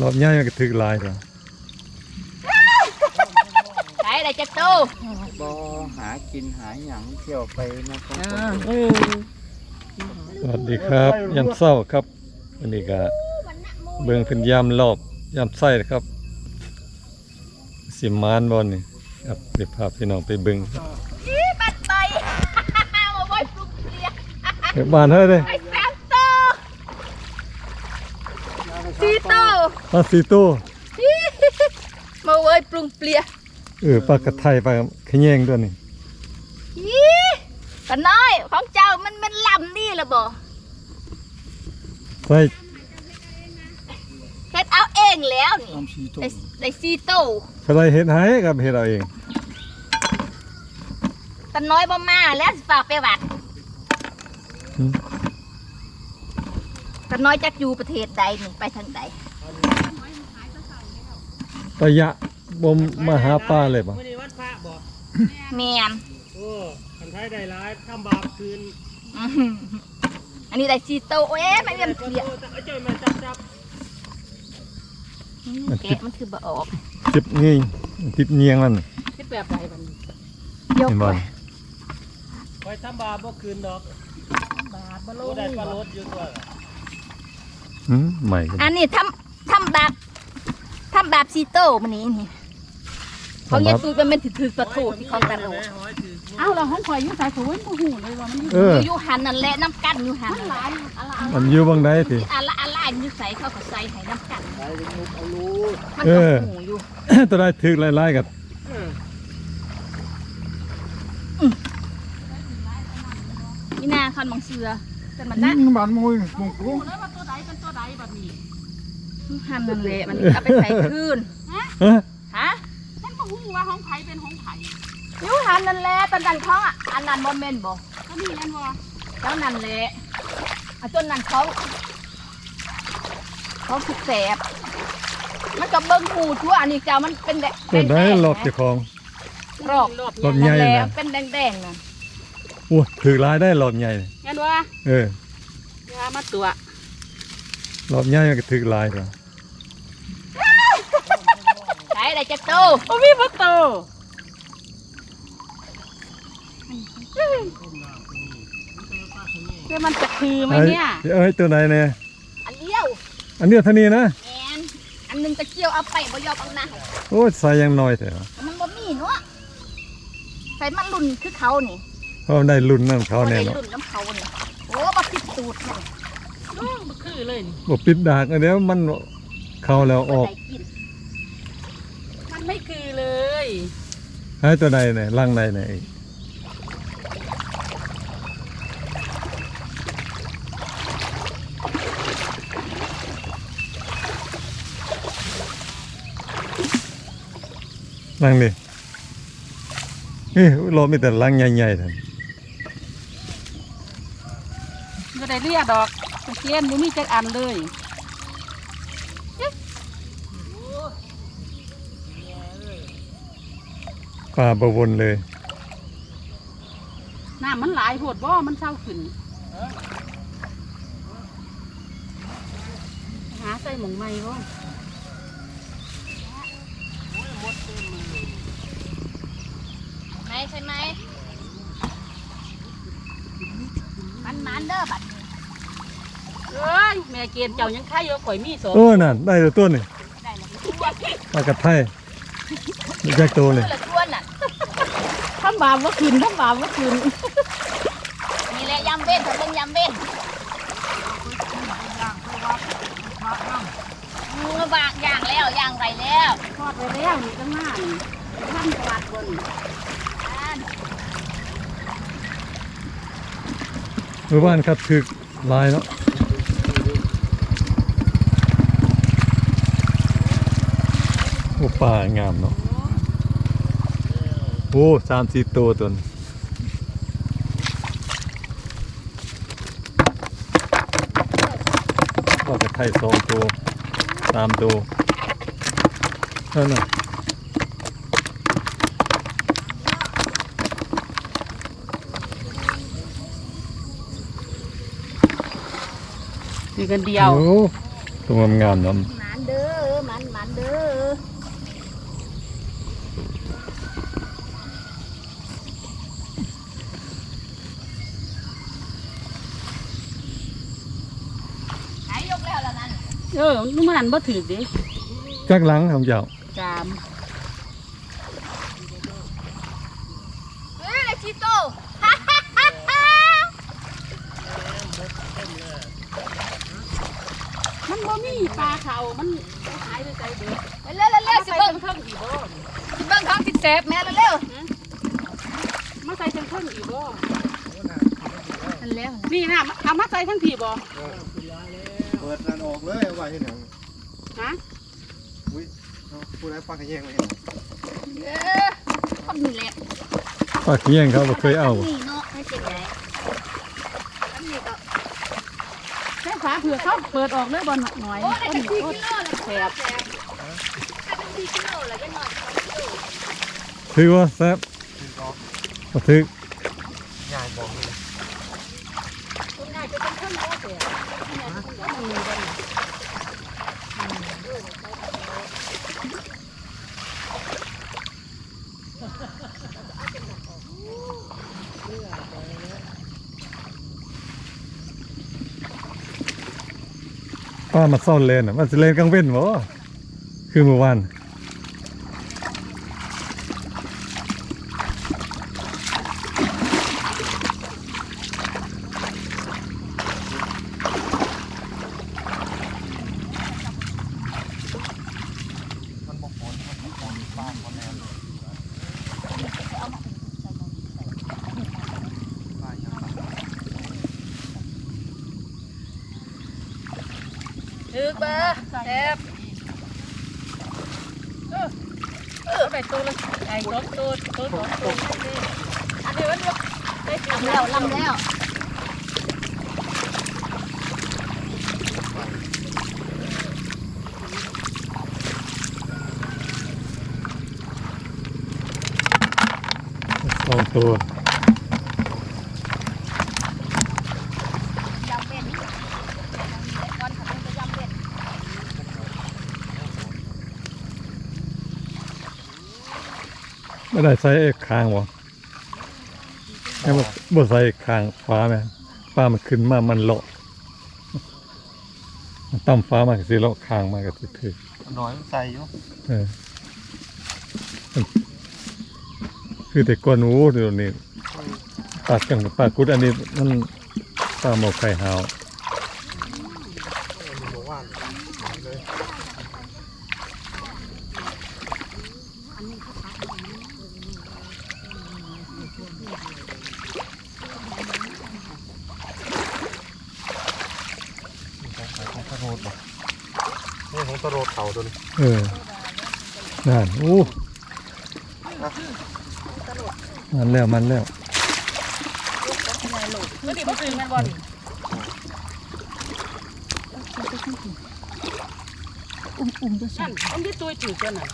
รอบใหญ่มันก็ถึกหลายแล้วใช้อะไรจะตู้บอหากินหาหยังเที่ยวไปนะครับเออสวัสดีครับยามเช้าครับวันนี้ก็เบิ่งเพิ่นยามรอบยามไส้ครับ สิมานบ่นี่ครับเดี๋ยวพาพี่น้องไปเบิ่งครับนี่บัดไปมาไว้ปลุกเปลี่ยนเดี๋ยวบ้านเฮ้ยเด้ไอ้แซมโตซีโต ปลาสีตัวมาไว้ปรุงเปลี่ยนเออปลากระไทยปลาขะแยงด้วยนี่ยี่กันน้อยของเจ้ามันมันลำนี่ละบ่ใส่เฮ็ดเอาเองแล้วนี่น้ำชีตุ่ได้ได้ซีโตใส่เฮ็ดให้กับเฮ็ดเอาเองกันน้อยบ่มาแล้วสิฝากไปวัดอืมกันน้อยจักอยู่ประเทศใดนี่ไปทางใด ตะยะบ่มาหาปลาเลยบ่มื่อนี้วันพระบอกแม่นโอ้คันไทยได้ร้ายทำบาปคืนอื้อหืออันนี้ได้ซีโตโอ้ยไม่เวียนเปลี่ยนโอ้เจ้าแม่จับจับแกะมันคือบ่ออกจิบงี้จิบเงียงมันคิดแบบไรบัดนยกเห็นบ่ไปไว้ทำบาปบ่คืนดอกบาปบ่รู้ได้ปลาลดอยู่ตัวหืมใหม่กันอันนี้ทำ ทำแบบทำแบบซีโต้มันนี้นี่เขาเย็ดตูดมันเป็นถือๆประตูที่ของตะโลดหอยถือเอ้าเราห้องข่อยอยู่สายโถยบ่หูเลยว่ามันอยู่เอออยู่หันนั่นแหละน้ำกันอยู่หันนั่นแหละมันอยู่บางใดติอันละอันละอันอยู่ใส่เขาก็ใส่ให้น้ำกันไปลูกเอาลูกมันเอก็อหูอยู่ตัวได้ถึกหลายๆกับนี่นาคันมังเสือแต่มันนั่นะงบ้านมุยมุงกรุงแล้วว่าตัวใดเป็นตัวใดบัดนี้ หันนั่นแหละมันเอาไปใส่คืนเอ้อฮะมันบ่ฮู้ว่าห้องไผเป็นห้องไผอยู่หันนั่นแหละตอนนั้นท้องอะอันนั้นโมเมนต์บ่ก็นี่แม่นบ่เจ้านั่นแหละอันต้นนั้นเขาเขาสุกแสบมันก็เบิ่งหูทั่วอันนี้เจ้ามันเป็นแดงตัวได้แดงๆหลอกเจ้าของรอบรอบรอบใหญ่นั่นแหนะละเป็นแดงๆน่ะโอ้ถึกหลายได้หลอบใหญ่แม่นบ่เอออย่ามาตัว หลอบใหญ่มันก็ถึกหลายแล้วใช้อะไรจะโตโอ้มีบ่โตเดี๋ยวมันจะคือไหมเนี่ย เอ้ยตัวไหนเนี่ยอันเดียว อันเนี้ยเท่านี้นะแอนอันหนึงตะเกียวเอาไปบ่ยอมเอาหน้าโอ้ยใส่ยังน้อยแต่ว่ามันบ่มีเนาะใส่มันรุ่นคือเขานี่เพราะมันได้รุ่นนั่นเขาบ่แน่ได้เนาะ รุ่นน้ำเขานี่โอ้บ่ผิดสูตรนี่อื้ อบ่คือเลยนี่บ่ปิดดากอันเดียวมันเข้าแล้วอบ่อกได้กินมันไม่คือเลยให้ตัวใดเนี่ยล่างใดเนี่ยอีกล่างดิเฮ้ยเรามีแต่ล่างใหญ่ๆท่านบ่ได้เรียดอกตะ เกียนบ่มีจักอันเลยปลาบวนเลยน้ำมันหลายโพดบ่มันเศร้าขึ้นหาใส่หม่องใหม่บ่ไหมใช่ไหมมันมันเด้อบัดนี้ เอ้ยแม่เกณฑ์เจ้ายังขายอยู่ข่อยมีสองโอ้นั่นได้ตัวตัวนี่ได้แล้วตัวปลากระไทยนี่แจกตัวเลยละตัวน่ะทำบาปว่าคืนทำบาปว่าคืนนี่แหละยำเว้นถ้าเป็นยำเว้นมือบางอย่างแล้วอย่างไรแล้วทอดไปแล้วนี่ก็มานี่ท่านกวาดบนอ่านเมื่อวานครับถึกลายเนาะ อ้ป่างามเนาะโอ้สามสี่ตัวตัวนี้ปลากระไทยสองตัวสามตัวนั่นน่ะนี่กันเดียวโอ้ตัวงามๆเนาะ หมานเด้อ เออนุ่มมันบ่ถือดิจักหลังของเจ้าจามเฮ้ยไอชิโตมันบ่มีปลาเขามันหายไปไสเด้อเร็วเร็วเร็วสิใส่เบิ่งเพิ่งอีกบ่สิเบิ่งท้องติดแสบแม่เร็วเร็วมาใส่เพิ่งอีกบ่นั่นแล้วนี่นะเอามาใส่ทั้งทีบ่เปิ ดนันออกเลยเอาไว้ที่ไหนฮะอุ้ยเอาผู้ใดฟังกันแย่งไว้เห็นเออทำนี่แหละปากเงี้ยงเขาบ่เคยเอานี่เนาะให้เจ็บไหนทำนี่ก็แค่ฝาเผื่อเขาเปิดออกเลยบ่หน่อยโอ้ได้ต้นแค่สี่โอ้กิโลแล้วแสบแสบถ้าเป็นสี่กิโลแล้วจะหน่อยถือว่าแซ่บบ่ถือง่ายบอกเลย คนง่ายจะเป็นเพิ่งโอ้แสบเนี่ย มีกันป้ามาซ่อนเลนอะมันจะเลนกลางเว้นบ่คือเมื่อวานบอกฝนมันบอกฝนบ้านคนแน่เลยบ้านยัง ถือเบอร์แสบเออไปตัวละไอ้สองตัวตัวสองตัวอันนี้มันได้ลำแล้วลำแล้วสองตัว ยำเป็นก้อนขนมจะยำเป็น ไม่ได้ใส่ไอ้คางบ่ให้บ่บ่ใส่คางฟ้าแม่ฟ้ามันขึ้นมา มันเลาะมันต่ำฟ้ามันก็สิเลาะคางมันก็สิถือน้อยใส่อยู่เออคือแต่กวนหนูเดี๋ยวนี้ปากกันปากกุดอันนี้มันปลาหมอไข่หาว บอกว่าเลย ของตะโร ดบ่นี่ของตะโรดเขาตัวนี้เออนั่นโอ้มันแล้วมันแล้วไม่ดีบ่ซื้อแม่นบ่นี่อุ้มอุ้มจะนั่นอันที่ตัวถือกันน่ะ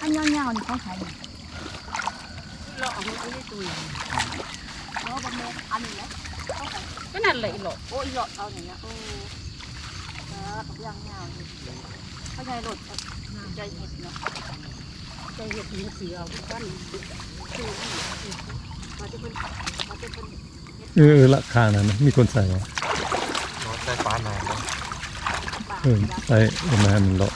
อันยาวๆนี่เขาขายเราเอาอันที่ตัว เนาะบะเมอันนี้แหละก็นั่นแหละอีหลอกโอ้ยหลอดเอาอย่างเงี้ยโอ้เออกับยางยาเขาใช้รถใจเห็ดเนาะใจเฮ็ดมีเสือเอาทุกท่านคือมาที่เพิ่นมาที่เพิ่นเออละคางนั้นะมีคนใส่บ่น้อใส่ฟ้าหน่อยเออใส่ลงมาให้มันเลาะ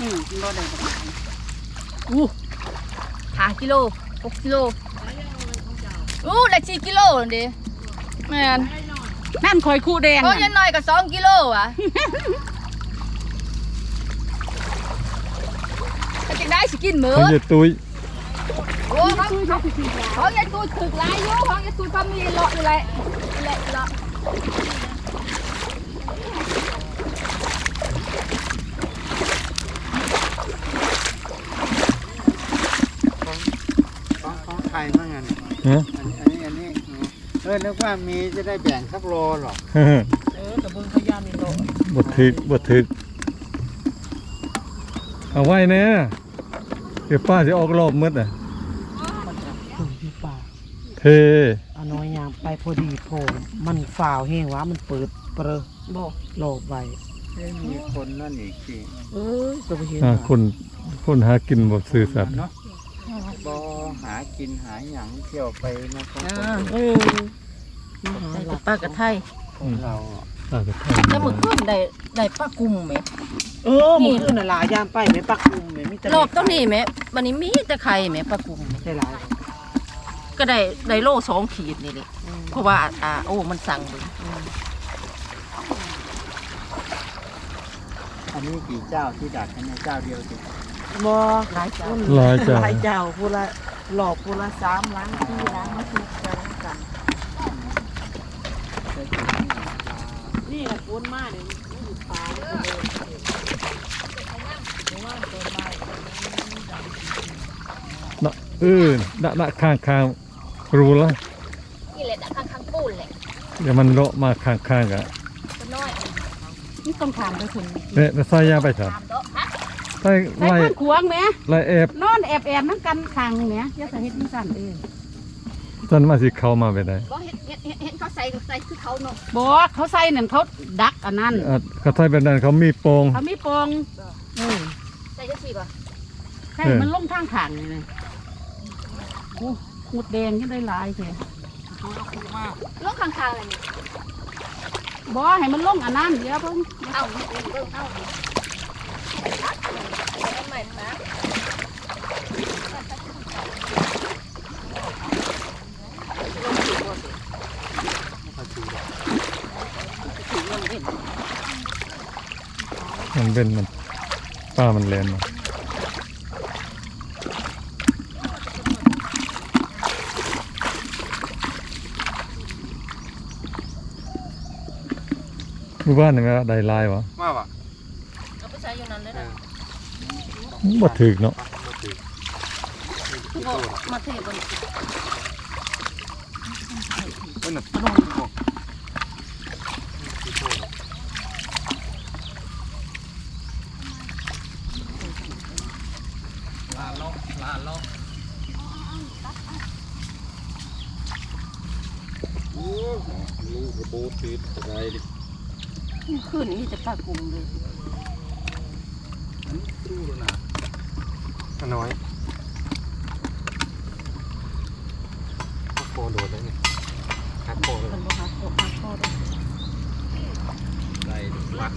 อืมบ่ได้บ่อู้ห้ากิโลหกกิโลอู้ได้สี่กิโลนั่นดิแม่นนั่นคอยคู่แดงเขาน่ะยังน้อยกับสองกิโลอะถ้าจะได้สิกินหมือเขาจะตุ้ยโอ้เขาเขาเขายายตุ้ยถึกหลายอยู่เขายายตุ้ยพอมีเลาะอยู่เลยอยู่เลยเลาะ ของของไทยมั่งไงเนี่ย ฮะอันนี้อันนี้อันนี้เออนึกว่ามีจะได้แบ่งสักโลหรอเออเออแต่เบิ่งพยานนี่โลบ่ถึกบ่ถึก เอาไว้แน่เดี๋ยวป้าจะออกรอบมืดอะอยู่ป่าเทเอาน้อยยางไปพอดีโผล่มันฝ่าวแห้งว่ามันเปิดเปรอะบอกโลบไว้มีคนนั่นอีกทีเอ้ยก็ไปเห็นอ่าคนคนหากินบ่ซื่อสัตย์เนาะบ่ หากินหาหยังเที่ยวไปนะครับเออมาหาหลักป้ากระไทยคนเราตาก็ไทยแล้วมึงขึ้นได้ได้ป้ากุมไหม เออมันขึ้นน่ะหลายยามไปไม่ปักกุมไม่มีแต่รอบต้นนี้ไหมวันนี้มีแต่ไข่ไหมป้ากุมไหมใช่หลายก็ได้ได้โลสองขีดนี่เลยเพราะว่าอ่าโอ้มันสั่งเบิ่งอันนี้กี่เจ้าที่ดักอันนี้เจ้าเดียวสิบ่หลายเจ้าหลายจ้าหลายเจ้าพูละ หลอกพูละสามล้านสี่ล้านมาถูกกันกันนี่แหละคนมากเนี่ยมันอยู่ป่าเนี่ยเนาะเออดะดะข้างข้างรู้ละนี่แหละข้างข้างปูนแหละเดี๋ยวมันเลาะมาข้างข้างๆกะน้อยนี่ต้องถามไปคนเนี่ยใส่ยาไปครับตาม ส่ใส่ไล่ข้างขวางแหมไล่แอบนอนแอบแอบๆนั่งกันข้างแหมอย่าใส่เฮ็ดนี่สั่นเด้อจนมาสิเข้ามาไปได้บ่เห็นเห็นเห็นเห็นเขาใส่ใส่คือเขาเนาะบ่เขาใส่นั่นเขาดักอันนั้นอะเขาใส่แบบนั้นเขามีโปงเขามีปองเออใส่จังซี่ป่ะใช่เออ มันลงทางข้างนี่เลยโอ้หมดแดงยังได้หลายแท้ลงข้างๆเลยนี่บ่ให้มันลงอันนั้นเดี๋ยวเพิ่งเอาเบิ่งเบิ่งเอาเอา ใหม่นะมันเป็นมันป้ามันแลนมาหมู่บ้านนี่มันได้หลายวะมาวะเอาไปใส่อยู่นั่นเลยนะ บ่ถึกเนาะก็มาเทบนเอ้ยน่ะลาล็อกลาล็อกลูกกระโบติดอะไรดิขึ้นนี่จะป้ากุมเลย ตู้แล้วนะอั นน้อยโคโดดได้ไงฮักโคเลยมันบ่หาโคหาโคได้ได้ดิวะ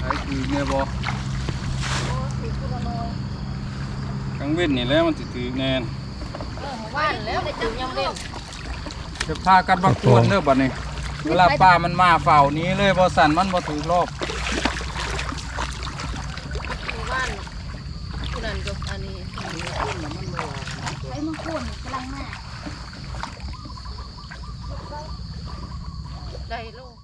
ไอ้คือเนี่ยบอกังเว้นนี่แหล้วมันสิถือแนน เออหมู่บ้านแล้วได้จับยังเร็ว จะพากันบักตวนเด้อบัดนี้เวลาป้ามันมาเฝ้านี้เลยบ่สั่นมันบ่ถือรอบหมู่บ้านผู้นั้นก็อันนี้ไอ้มังคุดกำลังมาได้ลูก